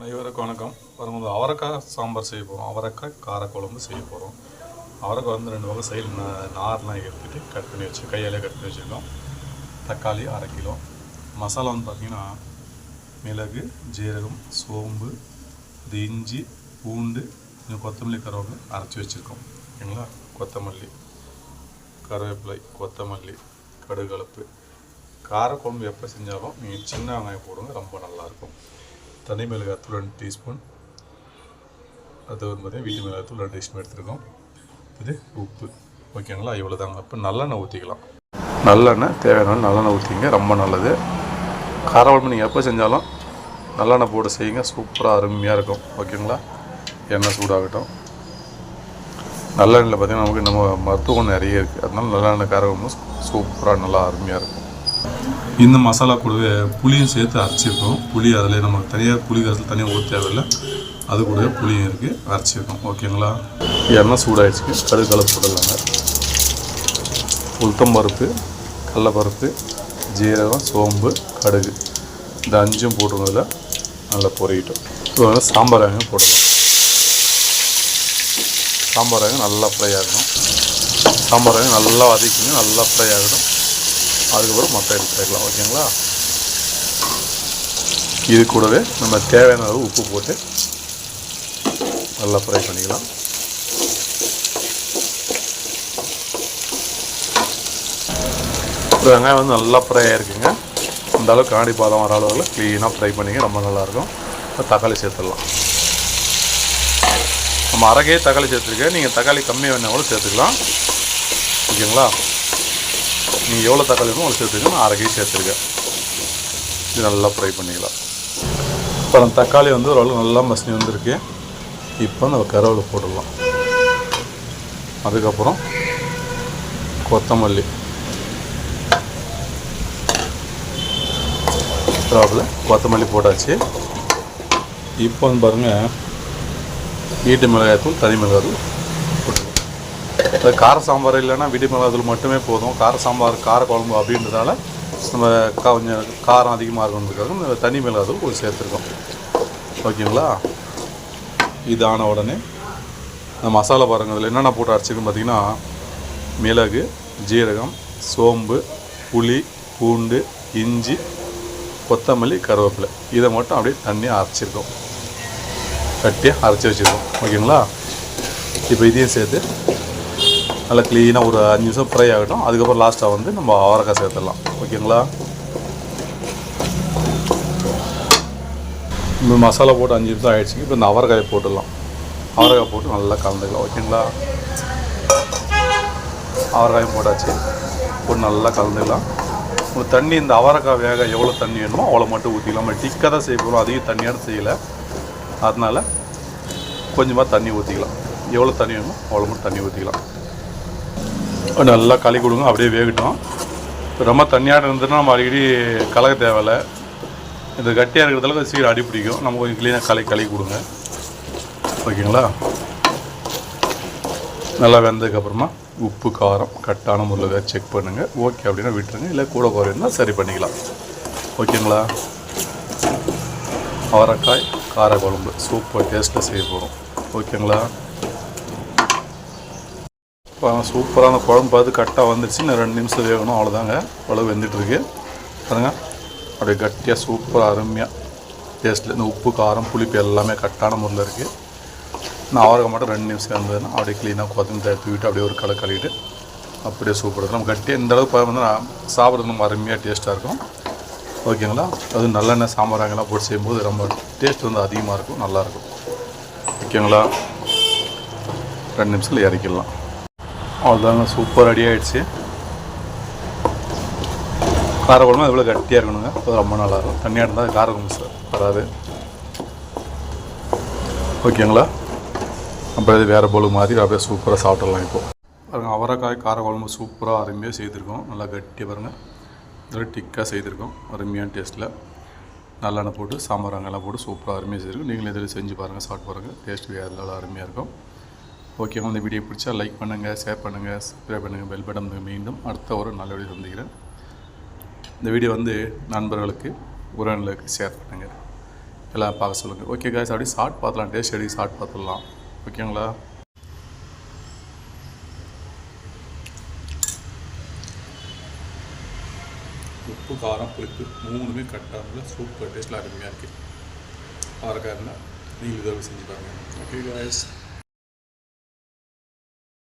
அனைவருக்கும் வணக்கம். வரும்போது அவரைக்காய் சாம்பார் செய்ய போகிறோம் அவரைக்காய் காரக்குழம்பு செய்ய போகிறோம் அவரைக்காய் வந்து ரெண்டு வகை சைடில் நார்லாம் எடுத்துகிட்டு கட் பண்ணி வச்சு கையாலே கட் பண்ணி வச்சுருக்கோம். தக்காளி அரை கிலோ. மசாலா வந்து பார்த்திங்கன்னா மிளகு ஜீரகம் சோம்பு இது இஞ்சி பூண்டு இந்த கொத்தமல்லி கருவேப்பிலை அரைச்சி வச்சுருக்கோம். ஓகேங்களா? கொத்தமல்லி கருவேப்பிலை கொத்தமல்லி கடுகலப்பு காரக்குழம்பு எப்போ செஞ்சாலும் நீங்கள் சின்ன வெங்காயம் போடுங்க ரொம்ப நல்லாயிருக்கும் தனி மிளகாத்தூள் ரெண்டு டீஸ்பூன். அது வந்து பார்த்தீங்கன்னா வீட்டு மிளகாத்தூள் ரெண்டு டீஸ்பூன் எடுத்துருக்கோம். இது உப்பு. ஓகேங்களா? இவ்வளோ தாங்க இப்போ நல்லெண்ணெய் ஊற்றிக்கலாம் நல்லெண்ணெய் தேவையான நல்லெண்ணெய் ஊற்றிங்க ரொம்ப நல்லது. காரக்குழம்பு நீங்கள் எப்போ செஞ்சாலும் நல்லெண்ணெய் போட்டு செய்யுங்க. சூப்பராக அருமையாக இருக்கும். ஓகேங்களா? எண்ணெய் சூடாகட்டும். நல்லெண்ணெயில் பார்த்தீங்கன்னா நமக்கு நம்ம மருத்துவம் நிறைய இருக்குது அதனால நல்லெண்ணெய் காரக்குழம்பு சூப்பராக நல்லா அருமையாக இருக்கும். இந்த மசாலா கூடவே புளியும் சேர்த்து அரைச்சிருக்கோம். புளி அதில் நம்ம தனியாக புளி கரைசல் தனியாக ஊற்ற தேவையில்லை. அது கூடவே புளியும் இருக்குது அரைச்சிருக்கோம். ஓகேங்களா? எண்ணெய் சூடாயிடுச்சு கடுகு கலப்பு போடலாங்க உளுத்தம்பருப்பு கடலப்பருப்பு ஜீரகம் சோம்பு கடுகு. இந்த அஞ்சும் போட்டுருந்ததில் நல்லா பொறிக்கிட்டோம் இப்போ வந்து சாம்பார் வெங்காயம் போடலாம் சாம்பார் வெங்காயம் நல்லா ஃப்ரை ஆகணும். சாம்பார் வெங்காயம் நல்லா வதக்கிங்க. நல்லா ஃப்ரை ஆகணும் அதுக்கப்புறம் மற்ற எடுத்துக்கலாம் ஓகேங்களா? இது கூடவே நம்ம தேவையான அளவு உப்பு போட்டு நல்லா ஃப்ரை பண்ணிக்கலாம். வெங்காயம் வந்து நல்லா ஃப்ரை ஆகிருக்குங்க அந்த அளவுக்கு காணி பாதம் வர அளவில் க்ளீனாக ஃப்ரை பண்ணிங்க ரொம்ப நல்லாயிருக்கும். தக்காளி சேர்த்துடலாம். நம்ம அரகையே தக்காளி சேர்த்துருக்கேன். நீங்கள் தக்காளி கம்மியாக வேணால் கூட சேர்த்துக்கலாம். ஓகேங்களா? நீங்கள் எவ்வளோ தக்காளி வேணுமோ அவ்வளோ சேர்த்துக்கணும் நான் அரை சேர்த்துருக்கேன். இது நல்லா ஃப்ரை பண்ணிக்கலாம். இப்போ அந்த தக்காளி வந்து ஓரளவு நல்லா மசினி வந்திருக்கு. இப்போ நம்ம கருவேப்பிலை போட்டுடலாம். அதுக்கப்புறம் கொத்தமல்லி. கருவேப்பிலை கொத்தமல்லி போட்டாச்சு. இப்போ வந்து பாருங்கள் வீட்டு மிளகாய்த்தூள் தனி மிளகாய்த்தூள் அது கார சாம்பார் இல்லைன்னா வீட்டு மட்டுமே போதும். கார சாம்பார் கார குழம்பு அப்படின்றதால நம்ம கா- கொஞ்சம் காரம் அதிகமாக இருக்கணுன்றதுக்காக தனி மிளகாதூள் கொஞ்சம் சேர்த்துருக்கோம். ஓகேங்களா? இது ஆன உடனே இந்த மசாலா பாருங்கள் இதில் என்னென்ன போட்டு அரைச்சிருக்கோம் பார்த்தீங்கன்னா மிளகு ஜீரகம் சோம்பு புளி பூண்டு இஞ்சி கொத்தமல்லி கருவேப்பிலை. இதை மட்டும் அப்படியே தண்ணியாக அரைச்சிருக்கோம். கட்டியாக அரைச்சி வச்சுருக்கோம். ஓகேங்களா? இப்போ இதையும் சேர்த்து நல்லா க்ளீனாக ஒரு அஞ்சு நிமிஷம் ஃப்ரை ஆகட்டும். அதுக்கப்புறம் லாஸ்ட்டாக வந்து நம்ம அவரைக்காய் சேர்த்துடலாம். ஓகேங்களா? இந்த மசாலா போட்டு அஞ்சு நிமிஷம் ஆகிடுச்சு இப்போ இந்த அவரைக்காயை போட்டுடலாம். அவரைக்காய் போட்டு நல்லா கலந்துக்கலாம். ஓகேங்களா? அவரைக்காயும் போட்டாச்சு. போட்டு நல்லா கலந்துக்கலாம். ஒரு தண்ணி இந்த அவரைக்காய் வேக எவ்வளோ தண்ணி வேணுமோ அவ்வளோ மட்டும் ஊற்றிக்கலாம் நம்ம டிக்காக தான் செய்ய போகிறோம் அதிகம் தண்ணியாக செய்யலை. அதனால் கொஞ்சமாக தண்ணி ஊற்றிக்கலாம் எவ்வளோ தண்ணி வேணுமோ அவ்வளோ மட்டும் தண்ணி ஊற்றிக்கலாம் நல்லா களி கொடுங்க அப்படியே வேகட்டும். ரொம்ப தண்ணியாக இருந்ததுன்னா நம்ம அடிக்கடி கலக்க தேவையில்லை. இந்த கட்டியாக இருக்கிறதால சீக்கிரம் அடி பிடிக்கும். நம்ம கொஞ்சம் க்ளீனாக களி களி கொடுங்க. ஓகேங்களா? நல்லா வெந்ததுக்கப்புறமா உப்பு காரம் கட்டான முறையில் செக் பண்ணுங்கள் ஓகே அப்படின்னா விட்டுருங்க. இல்லை கூட குறையுன்னா சரி பண்ணிக்கலாம். ஓகேங்களா? அவரைக்காய் கார குழம்பு சூப்பர் டேஸ்ட்டில் செய்ய போகிறோம் ஓகேங்களா? சூப்பரான குழம்பு பார்த்து கரெக்டாக வந்துருச்சு. இன்னும் ரெண்டு நிமிஷம் வேகணும். அவ்வளோதாங்க அவ்வளோ வெந்துட்டுருக்கு பாருங்க. அப்படியே கட்டியாக சூப்பராக அருமையாக டேஸ்ட்டில் இந்த உப்பு காரம் புளிப்பு எல்லாமே கரெக்டான முறையில் இருக்குது நான் அவரைக்காய் மட்டும் ரெண்டு நிமிஷம் இருந்ததுன்னா அப்படியே க்ளீனாக கொத்தமல்லி தூக்கிட்டு அப்படியே ஒரு களை கழுவிட்டு அப்படியே சூப்பராக இருக்கும். நம்ம கட்டியாக இந்த அளவுக்கு வந்து நான் சாப்பிட்றது நம்ம அருமையாக டேஸ்ட்டாக இருக்கும். ஓகேங்களா? அது நல்லெண்ணெய் சாம்பாராங்கெல்லாம் போட்டு செய்யும்போது ரொம்ப டேஸ்ட் வந்து அதிகமாக இருக்கும். நல்லாயிருக்கும் ஓகேங்களா? ரெண்டு நிமிஷத்தில் இறக்கிடலாம். அவ்வளோதாங்க சூப்பர் ரெடி ஆகிடுச்சு காரக்குழம்பு இவ்வளோ கட்டியாக இருக்கணுங்க? அது ரொம்ப நல்லாயிருக்கும். தண்ணியாக இருந்தால் காரக்குழம்பு சார் வராது. ஓகேங்களா? அப்புறம் இது வேறு போல் மாதிரி அப்படியே சூப்பராக சாப்பிட்றலாம் இப்போ. பாருங்கள் அவரைக்காய் காரக்குழம்பு சூப்பராக அருமையாக செய்திருக்கோம். நல்லா கட்டியாக பாருங்கள் நல்லா டிக்காக செய்திருக்கோம். அருமையான டேஸ்ட்டில் நல்லெண்ணெய் போட்டு சாம்பார் அங்கெல்லாம் போட்டு சூப்பராக அருமையாக செய்திருக்கோம். நீங்களும் இதில் செஞ்சு பாருங்கள் சாப்பிட்டு பாருங்கள் டேஸ்ட் வேறு நல்லா அருமையாக இருக்கும். ஓகேவா இந்த வீடியோ பிடிச்சா லைக் பண்ணுங்கள் ஷேர் பண்ணுங்கள் சப்ஸ்கிரைப் பண்ணுங்கள் பெல் பட்டன் மீண்டும் அடுத்த ஒரு நல்ல வீடியோ சந்திக்கிறேன். இந்த வீடியோ வந்து நண்பர்களுக்கு உறவினர்களுக்கு ஷேர் பண்ணுங்கள் எல்லாம் பார்க்க சொல்லுங்கள் ஓகே காய்ஸ் அப்படியே சாட் பார்த்துலாம் டேஸ்ட் எப்படி ஷார்ட் பார்த்துடலாம். ஓகேங்களா உப்பு காரம் புளிப்பு மூணுமே கட்டாமல் சூப்பர் டேஸ்ட்டில் அருமையாக இருக்குது அவரைக்காய் நீங்கள் இதை செஞ்சு பாருங்கள் ஓகே காய்ஸ்